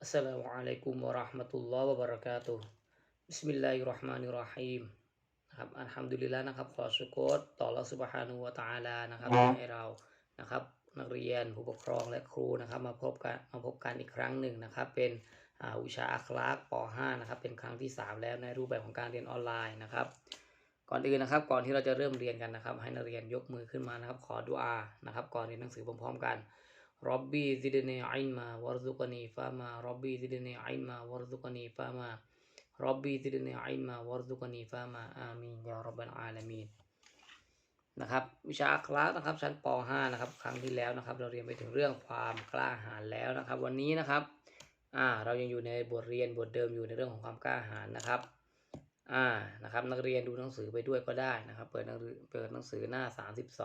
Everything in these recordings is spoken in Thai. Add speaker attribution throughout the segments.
Speaker 1: อัสสลามุอะลัยกุมวะเราะห์มะตุลลอฮ์วะบะเราะกาตุฮ์บิสมิลลาฮิรเราะห์มานิรเราะฮีมนะครับอัลฮัมดุลิลลาห์นะครับ ขอชุกรต่ออัลลอฮ์ซุบฮานะฮูวะตะอาลานะครับที่ให้เรานะครับ นักเรียนผู้ปกครองและครูนะครับ มาพบกันมาพบกันอีกครั้งหนึ่งนะครับ เป็นอ่าวิชาอัคลากป .5 นะครับ เป็นครั้งที่ 3 แล้วในรูปแบบของการเรียนออนไลน์นะครับ ก่อนอื่นนะครับ ก่อนที่เราจะเริ่มเรียนกันนะครับ ให้นักเรียนยกมือขึ้นมานะครับ ขอดุอานะครับ ก่อนเรียนหนังสือพร้อมๆกัน รบบีซิดนีอิลมาวรซุกนีฟามารบบีซิดนีอิลมาวรซุกนีฟามารบบีซิดนีอิลมาวรซุกนีฟามาอามีนยารับบัลอาลามีนนะครับวิชาอัคลากนะครับชั้นป .5 นะครับครั้งที่แล้วนะครับ เราเรียนไปถึงเรื่องความกล้าหาญแล้วนะครับ วันนี้นะครับอ่าเรายังอยู่ในบทเรียนบทเดิมอยู่ในเรื่องของความกล้าหาญนะครับอ่านะครับ นักเรียนดูหนังสือไปด้วยก็ได้นะครับ เปิดหนังสือเปิดหนังสือหน้า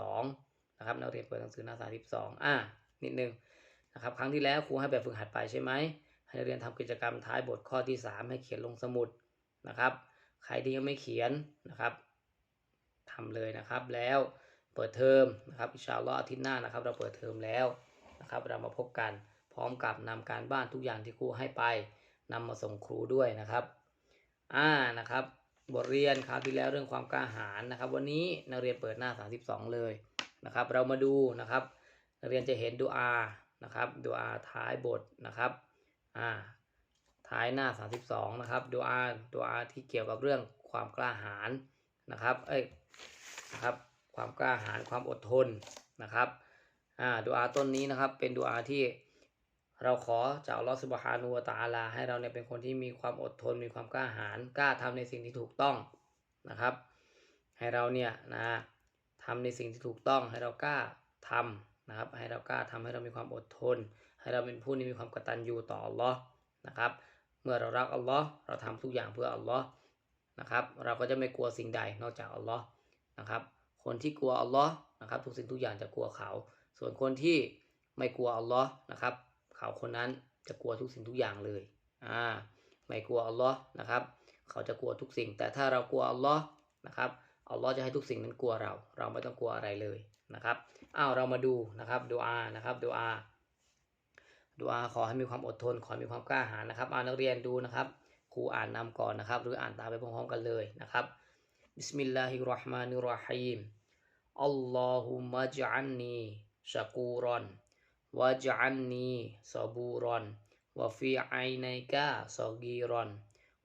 Speaker 1: 32นะครับนักเรียนเปิดหนังสือหน้า 32อ่า นิดนึงนะครับ ครั้งที่แล้วครูให้แบบฝึกหัดไปใช่ไหมให้นักเรียนทำกิจกรรมท้ายบทข้อที่ 3 ให้เขียนลงสมุดนะครับ ใครที่ยังไม่เขียนนะครับทำเลยนะครับ แล้วเปิดเทอมนะครับอิชาอัลออาทิตย์หน้านะครับ เราเปิดเทอมแล้วนะครับ เรามาพบกันพร้อมกับนำการบ้านทุกอย่างที่ครูให้ไปนำมาส่งครูด้วยนะครับอ่านะครับบทเรียนคราวที่แล้วเรื่องความกล้าหาญนะครับ วันนี้นักเรียนเปิดหน้า 32 เลยนะครับ เรามาดูนะครับ นักเรียนจะเห็นดูอานะครับดูอาท้ายบทนะครับอ่าท้ายหน้า 32 นะครับดูอาดูอาที่เกี่ยวกับเรื่องความกล้าหาญนะครับเอ้ยนะครับความกล้าหาญความอดทนนะครับอ่าดูอาต้นนี้นะครับเป็นดูอาที่เราขอจากลอสุบฮานูตาลา ให้เราเนี่ยเป็นคนที่มีความอดทนมีความกล้าหาญกล้าทำในสิ่งที่ถูกต้องนะครับ ให้เราเนี่ยนะทำในสิ่งที่ถูกต้องให้เรากล้าทำ นะครับ ให้เรากล้าทำให้เรามีความอดทน ให้เราเป็นผู้ที่มีความกตัญญูต่ออัลลอฮ์นะครับ เมื่อเรารักอัลลอฮ์เราทำทุกอย่างเพื่ออัลลอฮ์นะครับ เราก็จะไม่กลัวสิ่งใดนอกจากอัลลอฮ์นะครับ คนที่กลัวอัลลอฮ์นะครับ ทุกสิ่งทุกอย่างจะกลัวเขา ส่วนคนที่ไม่กลัวอัลลอฮ์นะครับ เขาคนนั้นจะกลัวทุกสิ่งทุกอย่างเลย อ่า ไม่กลัวอัลลอฮ์นะครับ เขาจะกลัวทุกสิ่ง แต่ถ้าเรากลัวอัลลอฮ์นะครับ อัลลอฮ์จะให้ทุกสิ่งนั้นกลัวเรา เราไม่ต้องกลัวอะไรเลยนะครับอ้าวเรามาดูนะครับดูอานะครับดูอาดูอาขอให้มีความอดทน ขอให้มีความกล้าหาญนะครับอานักเรียนดูนะครับครูอ่านนำก่อนนะครับ หรืออ่านตามไปพร้อมๆกันเลยนะครับบิสมิลลาฮิรราะห์มานิรราะฮีมอัลลอฮุมะจัลนีชะกูรอนวะจัลนีซอบูรอนวะฟีไอไนกาซอกีรอน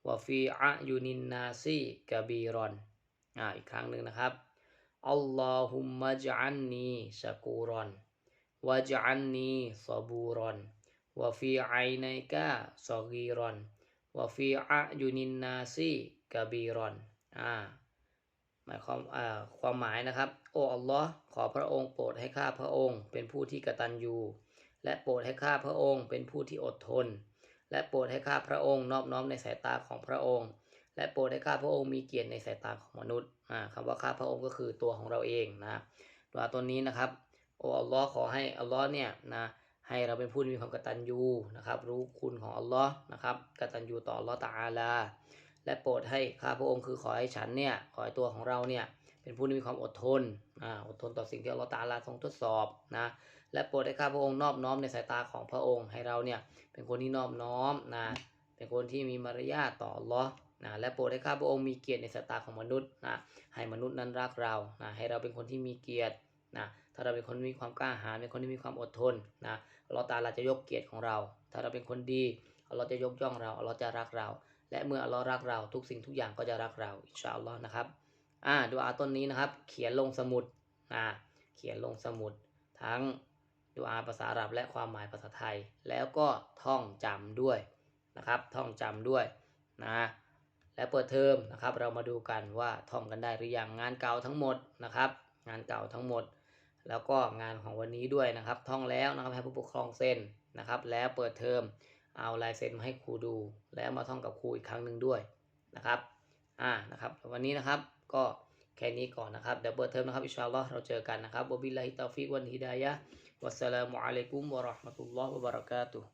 Speaker 1: วะฟีอะยุนินนาซีกะบีรอน อ่าอีกครั้งหนึ่งนะครับอัลลอฮุมะจัลนีชะกูรอนวะจัลนีซอบูรอนวะฟีไอไนกาซอกีรอนวะฟีอะยุนินนาซีกะบีรอนอ่าหมายความอ่าความหมายนะครับ โอ้อัลลอฮ์ขอพระองค์โปรดให้ข้าพระองค์ เป็นผู้ที่กตัญญูและโปรดให้ข้าพระองค์ เป็นผู้ที่อดทน และโปรดให้ข้าพระองค์นอบน้อมในสายตาของพระองค์ และโปรดให้ข้าพระองค์มีเกียรติในสายตาของมนุษย์อ่าคำว่าข้าพระองค์ก็คือตัวของเราเองนะตัวตัวนี้นะครับโอ้อัลลอฮ์ขอให้อัลลอฮ์เนี่ยนะให้เราเป็นผู้ที่มีความกตัญญูนะครับรู้คุณของอัลลอฮ์นะครับกตัญญูต่ออัลลอฮ์ตะอาลา และโปรดให้ข้าพระองค์คือขอให้ฉันเนี่ยขอให้ตัวของเราเนี่ยเป็นผู้ที่มีความอดทนอ่าอดทนต่อสิ่งที่อัลลอฮ์ตะอาลาทรงทดสอบนะและโปรดให้ข้าพระองค์นอบน้อมในสายตาของพระองค์ให้เราเนี่ยเป็นคนที่นอบน้อมนะเป็นคนที่มีมารยาทต่ออัลลอฮ์ นะและโปรดให้ข้าพระองค์มีเกียรติในสายตาของมนุษย์นะให้มนุษย์นั้นรักเรานะให้เราเป็นคนที่มีเกียรตินะถ้าเราเป็นคนมีความกล้าหาญเป็นคนที่มีความอดทนนะอัลลอฮ์ตะอาลาจะยกเกียรติของเรา ถ้าเราเป็นคนดีอัลลอฮ์จะยกย่องเราอัลลอฮ์จะรักเรา และเมื่ออัลลอฮ์รักเราทุกสิ่งทุกอย่างก็จะรักเราอินชาอัลลอฮ์นะครับอ่าดูอาต้นนี้นะครับ เขียนลงสมุดอ่าเขียนลงสมุด ทั้งดูอาภาษาอาหรับและความหมายภาษาไทย แล้วก็ท่องจำด้วยนะครับ ท่องจำด้วยนะ เปิดเทอมนะครับ เรามาดูกันว่าท่องกันได้หรือยังงานเก่าทั้งหมดนะครับ งานเก่าทั้งหมด แล้วก็งานของวันนี้ด้วยนะครับ ท่องแล้วนะครับให้ผู้ปกครองเซ็นนะครับ แล้วเปิดเทอมเอาลายเซ็นมาให้ครูดู แล้วมาท่องกับครูอีกครั้งหนึ่งด้วยนะครับอ่านะครับ วันนี้นะครับก็แค่นี้ก่อนนะครับเดี๋ยวเปิดเทอมนะครับอินชาอัลลอฮ์เราเจอกันนะครับวบิลลาฮิตาฟิกวันฮิดายะฮ์วัสสลามุอะลัยกุมวะราะห์มะตุลลอฮ์วะบะเราะกาตุฮ์